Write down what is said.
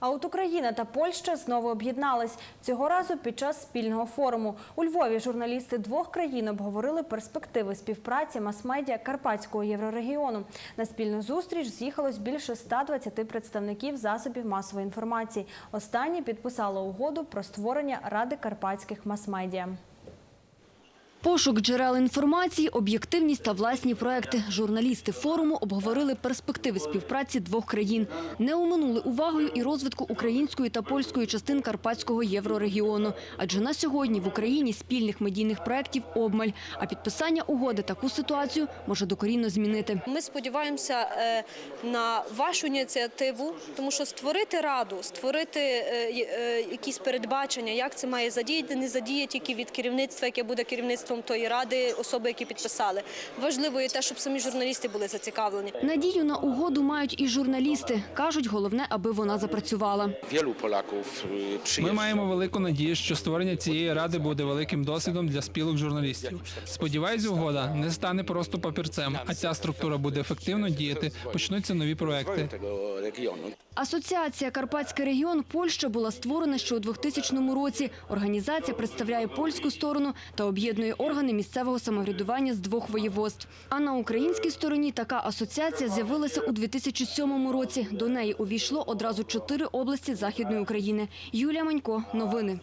А от Україна та Польща знову об'єднались. Цього разу під час спільного форуму. У Львові журналісти двох країн обговорили перспективи співпраці мас-медіа Карпатського єврорегіону. На спільну зустріч з'їхалось більше 120 представників засобів масової інформації. Останні підписали угоду про створення Ради карпатських мас-медіа. Пошук джерел інформації, об'єктивність та власні проекти. Журналісти форуму обговорили перспективи співпраці двох країн. Не оминули увагою і розвитку української та польської частин Карпатського єврорегіону. Адже на сьогодні в Україні спільних медійних проєктів обмаль. А підписання угоди таку ситуацію може докорінно змінити. Ми сподіваємося е, на вашу ініціативу, тому що створити раду, створити е, е, якісь передбачення, як це має задіяти, не задіє тільки від керівництва, яке буде керівництвом тої ради, особи, які підписали. Важливо є те, щоб самі журналісти були зацікавлені. Надію на угоду мають і журналісти. Кажуть, головне, аби вона запрацювала. Polaków Ми маємо велику надію, що створення цієї ради буде великим досвідом для спілок журналістів. Сподіваюсь, угода не стане просто папірцем, а ця структура буде ефективно діяти. Почнуться нові проекти. Асоціація Карпатський регіон Польща була створена ще у 2000 році. Організація представляє польську сторону та об'єднує органи місцевого самоврядування з двох воєводств. А на українській стороні така асоціація з'явилася у 2007 році. До неї увійшло одразу чотири області Західної України. Юлія Манько, новини.